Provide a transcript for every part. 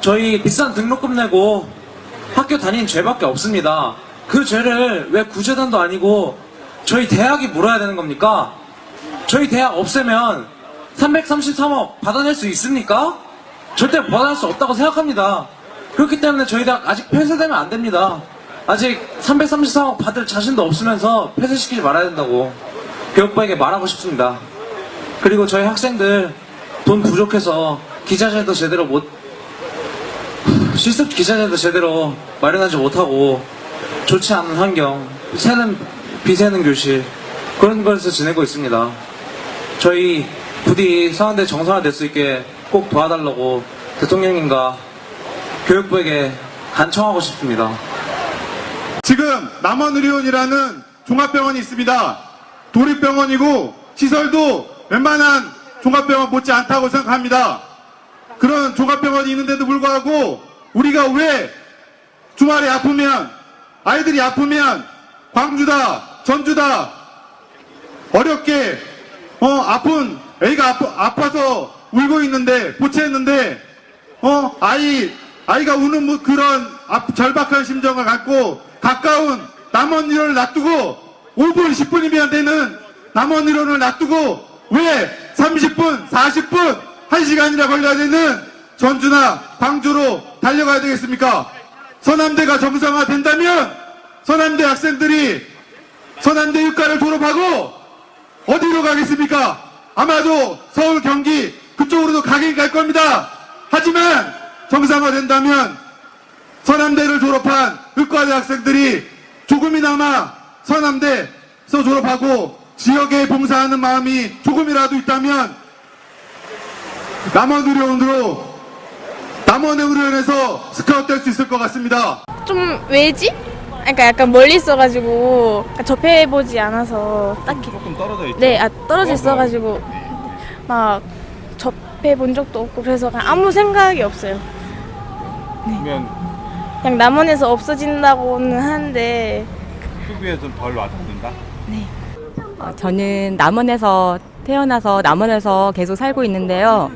저희 비싼 등록금 내고 학교 다닌 죄밖에 없습니다. 그 죄를 왜 구제단도 아니고 저희 대학이 물어야 되는 겁니까? 저희 대학 없애면 333억 받아낼 수 있습니까? 절대 받아낼 수 없다고 생각합니다. 그렇기 때문에 저희 대학 아직 폐쇄되면 안 됩니다. 아직 333억 받을 자신도 없으면서 폐쇄시키지 말아야 된다고 교육부에게 말하고 싶습니다. 그리고 저희 학생들 돈 부족해서 기자재도 제대로 못 실습 기자재도 제대로 마련하지 못하고 좋지 않은 환경, 새는 비새는 교실 그런 곳에서 지내고 있습니다. 저희 부디 서한대 정상화될 수 있게 꼭 도와달라고 대통령님과 교육부에게 간청하고 싶습니다. 지금 남원의료원이라는 종합병원이 있습니다. 도립병원이고 시설도 웬만한 종합병원 못지 않다고 생각합니다. 그런 종합병원이 있는데도 불구하고 우리가 왜 주말에 아프면 아이들이 아프면 광주다 전주다 어렵게 어 아픈 애가 아파, 아파서 울고 있는데 보채했는데 어 아이 아이가 우는 뭐 그런 아- 절박한 심정을 갖고 가까운 남원 의료를 놔두고 5분 10분이면 되는 남원 의료를 놔두고 왜 30분 40분 1시간이나 걸려야 되는 전주나 광주로 달려가야 되겠습니까? 서남대가 정상화된다면 서남대 학생들이 서남대 육과를 졸업하고 어디로 가겠습니까? 아마도 서울, 경기 그쪽으로도 가긴 갈 겁니다. 하지만 정상화된다면 서남대를 졸업한 의과대 학생들이 조금이나마 서남대에서 졸업하고 지역에 봉사하는 마음이 조금이라도 있다면 남원 의료원으로 남원의료원에서 스카웃 될수 있을 것 같습니다. 좀 왜지? 그러니까 약간 멀리 있어가지고 접해보지 않아서 딱히 조금 떨어져 있죠. 네, 아, 떨어져 있어가지고 막 접해본 적도 없고 그래서 그냥 아무 생각이 없어요. 그러면 그냥 남원에서 없어진다고는 하는데 수비에 좀 덜 와닿는다. 어, 저는 남원에서 태어나서 남원에서 계속 살고 있는데요.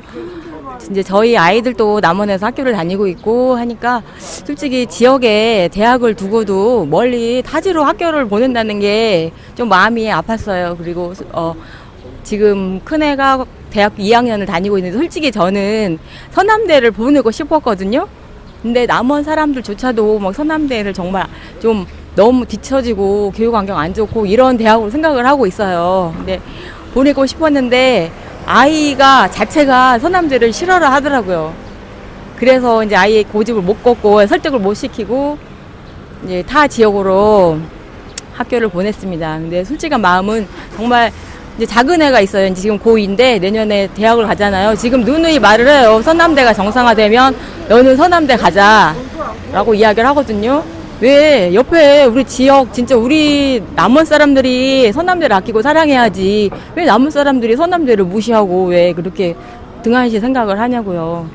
이제 저희 아이들도 남원에서 학교를 다니고 있고 하니까 솔직히 지역에 대학을 두고도 멀리 타지로 학교를 보낸다는 게 좀 마음이 아팠어요. 그리고 어 지금 큰애가 대학교 2학년을 다니고 있는데 솔직히 저는 서남대를 보내고 싶었거든요. 근데 남원 사람들조차도 막 서남대를 정말 좀 너무 뒤처지고 교육 환경 안 좋고 이런 대학으로 생각을 하고 있어요. 근데 보내고 싶었는데 아이가 자체가 서남대를 싫어를 하더라고요. 그래서 이제 아이의 고집을 못 걷고 설득을 못 시키고 이제 타 지역으로 학교를 보냈습니다. 근데 솔직한 마음은 정말 이제 작은 애가 있어요. 이제 지금 고2인데 내년에 대학을 가잖아요. 지금 누누이 말을 해요. 서남대가 정상화되면 너는 서남대 가자. 라고 이야기를 하거든요. 왜 옆에 우리 지역 진짜 우리 남원 사람들이 서남대를 아끼고 사랑해야지. 왜 남원 사람들이 서남대를 무시하고 왜 그렇게 등한시 생각을 하냐고요.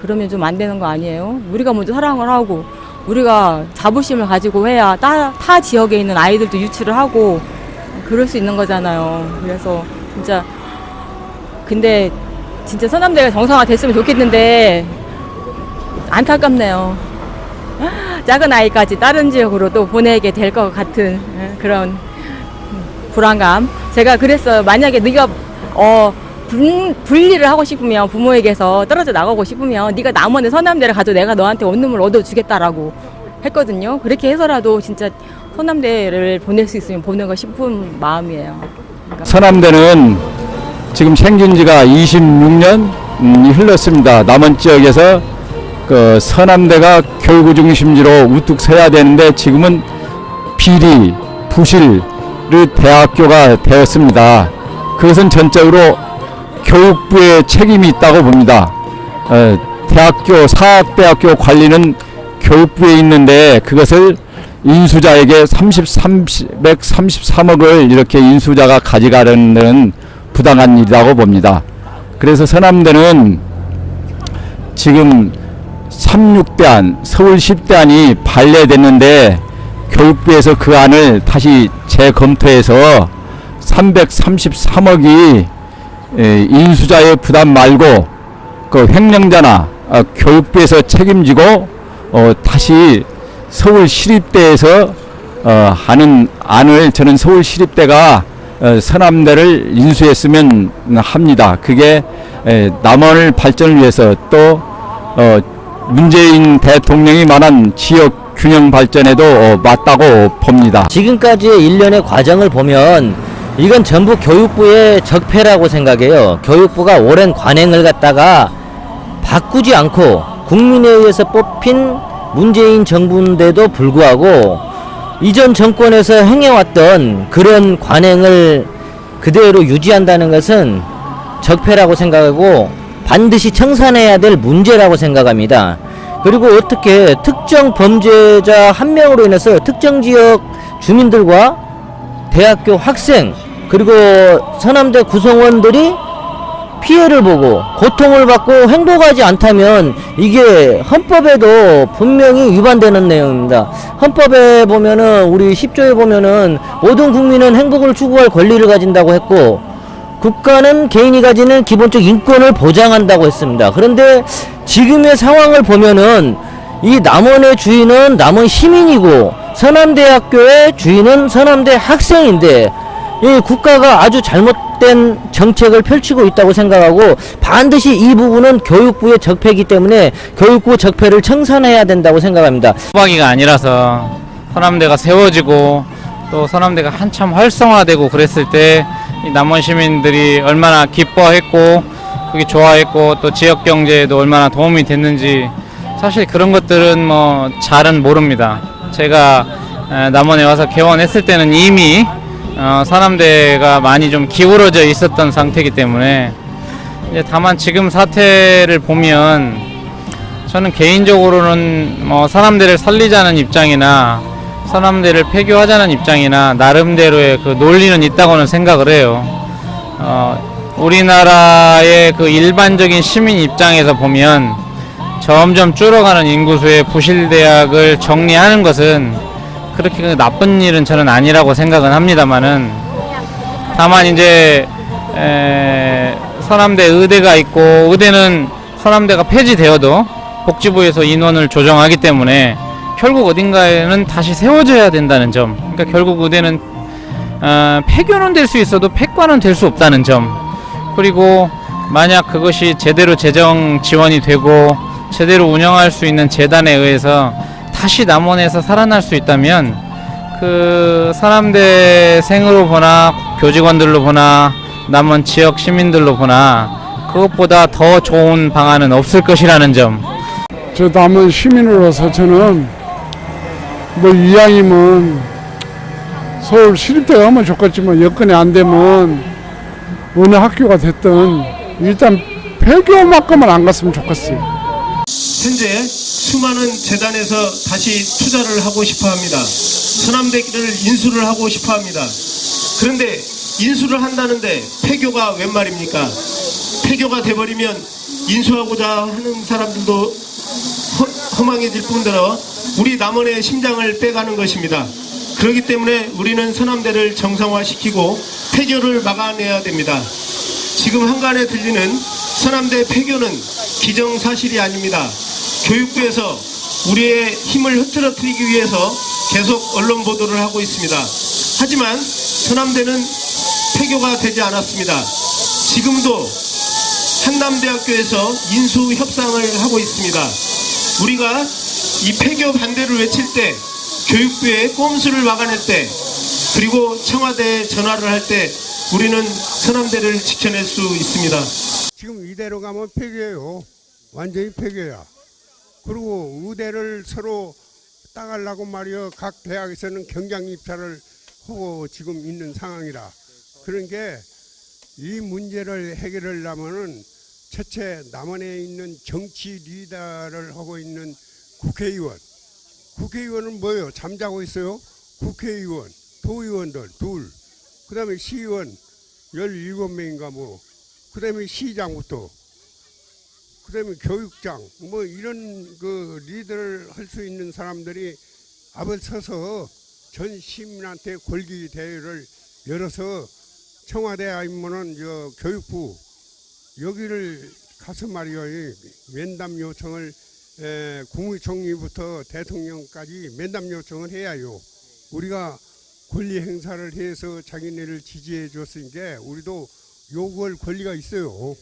그러면 좀 안 되는 거 아니에요? 우리가 먼저 사랑을 하고 우리가 자부심을 가지고 해야 타, 타 지역에 있는 아이들도 유치를 하고 그럴 수 있는 거잖아요. 그래서 진짜 근데 진짜 서남대가 정상화 됐으면 좋겠는데 안타깝네요. 작은 아이까지 다른 지역으로 또 보내게 될 것 같은 예, 그런 불안감. 제가 그랬어요. 만약에 네가 어 분, 분리를 하고 싶으면 부모에게서 떨어져 나가고 싶으면 네가 남원의 서남대를 가도 내가 너한테 원룸을 얻어주겠다라고 했거든요. 그렇게 해서라도 진짜 서남대를 보낼 수 있으면 보내고 싶은 마음이에요. 서남대는 지금 생긴 지가 26년 음, 흘렀습니다. 남원 지역에서 그 서남대가 교육 중심지로 우뚝 서야 되는데 지금은 비리, 부실의 대학교가 되었습니다. 그것은 전적으로 교육부의 책임이 있다고 봅니다. 어, 대학교, 사학대학교 관리는 교육부에 있는데 그것을 인수자에게 33, 133억을 이렇게 인수자가 가져가려는 부당한 일이라고 봅니다. 그래서 서남대는 지금 36대안, 서울 10대안이 발례됐는데 교육부에서 그 안을 다시 재검토해서 333억이 인수자의 부담 말고 그 횡령자나 어, 교육부에서 책임지고 어, 다시 서울시립대에서 어, 하는 안을 저는 서울시립대가 어, 서남대를 인수했으면 합니다. 그게 에, 남원을 발전을 위해서 또 어, 문재인 대통령이 말한 지역 균형 발전에도 어, 맞다고 봅니다. 지금까지의 일련의 과정을 보면 이건 전부 교육부의 적폐라고 생각해요. 교육부가 오랜 관행을 갖다가 바꾸지 않고 국민에 의해서 뽑힌 문재인 정부인데도 불구하고 이전 정권에서 행해왔던 그런 관행을 그대로 유지한다는 것은 적폐라고 생각하고 반드시 청산해야 될 문제라고 생각합니다. 그리고 어떻게 특정 범죄자 한 명으로 인해서 특정 지역 주민들과 대학교 학생 그리고 서남대 구성원들이 피해를 보고 고통을 받고 행복하지 않다면 이게 헌법에도 분명히 위반되는 내용입니다. 헌법에 보면은 우리 10조에 보면은 모든 국민은 행복을 추구할 권리를 가진다고 했고 국가는 개인이 가지는 기본적 인권을 보장한다고 했습니다. 그런데 지금의 상황을 보면은 이 남원의 주인은 남원 시민이고 서남대학교의 주인은 서남대 학생인데 이 국가가 아주 잘못된 정책을 펼치고 있다고 생각하고 반드시 이 부분은 교육부의 적폐이기 때문에 교육부 적폐를 청산해야 된다고 생각합니다. 후방위가 아니라서 서남대가 세워지고 또 서남대가 한참 활성화되고 그랬을 때이 남원 시민들이 얼마나 기뻐했고 그게 좋아했고 또 지역 경제에도 얼마나 도움이 됐는지 사실 그런 것들은 뭐 잘은 모릅니다. 제가 에, 남원에 와서 개원했을 때는 이미 어, 서남대가 많이 좀 기울어져 있었던 상태이기 때문에 다만 지금 사태를 보면 저는 개인적으로는 뭐 서남대를 살리자는 입장이나 서남대를 폐교하자는 입장이나 나름대로의 그 논리는 있다고는 생각을 해요. 어, 우리나라의 그 일반적인 시민 입장에서 보면 점점 줄어가는 인구수의 부실대학을 정리하는 것은 그렇게 그 나쁜 일은 저는 아니라고 생각은 합니다만은 다만 이제 에, 서남대 의대가 있고 의대는 서남대가 폐지되어도 복지부에서 인원을 조정하기 때문에 결국 어딘가에는 다시 세워져야 된다는 점. 그러니까 결국 의대는 어, 폐교는 될 수 있어도 폐과는 될 수 없다는 점. 그리고 만약 그것이 제대로 재정 지원이 되고 제대로 운영할 수 있는 재단에 의해서 다시 남원에서 살아날 수 있다면 그 서남대생으로 보나 교직원들로 보나 남원 지역 시민들로 보나 그것보다 더 좋은 방안은 없을 것이라는 점. 저 남은 시민으로서 저는 뭐 이왕이면 서울 시립대 가면 좋겠지만 여건이 안 되면 어느 학교가 됐든 일단 폐교만큼은 안 갔으면 좋겠어요. 현재 수많은 재단에서 다시 투자를 하고 싶어 합니다. 서남대를 인수를 하고 싶어 합니다. 그런데 인수를 한다는데 폐교가 웬 말입니까? 폐교가 돼버리면 인수하고자 하는 사람들도 허, 허망해질 뿐더러 우리 남원의 심장을 빼가는 것입니다. 그렇기 때문에 우리는 서남대를 정상화시키고 폐교를 막아내야 됩니다. 지금 한간에 들리는 서남대 폐교는 기정사실이 아닙니다. 교육부에서 우리의 힘을 흐트러뜨리기 위해서 계속 언론 보도를 하고 있습니다. 하지만 서남대는 폐교가 되지 않았습니다. 지금도 한남대학교에서 인수 협상을 하고 있습니다. 우리가 이 폐교 반대를 외칠 때 교육부의 꼼수를 막아낼 때 그리고 청와대에 전화를 할 때 우리는 서남대를 지켜낼 수 있습니다. 지금 이대로 가면 폐교예요. 완전히 폐교야. 그리고 의대를 서로 따가려고 말이요. 각 대학에서는 경장 입사를 하고 지금 있는 상황이라. 그런 게 이 문제를 해결하려면은 첫째 남원에 있는 정치 리더를 하고 있는 국회의원. 국회의원은 뭐예요? 잠자고 있어요? 국회의원, 도의원들 둘. 그 다음에 시의원 17명인가 뭐. 그 다음에 시장부터. 그 다음에 교육장. 뭐 이런 그 리더를 할 수 있는 사람들이 앞을 서서 전 시민한테 골기 대회를 열어서 청와대 아니면은 저 교육부 여기를 가서 말이요 이 면담 요청을 에, 국무총리부터 대통령까지 면담 요청을 해야요. 우리가 권리 행사를 해서 자기네를 지지해 줬으니까 우리도 요구할 권리가 있어요.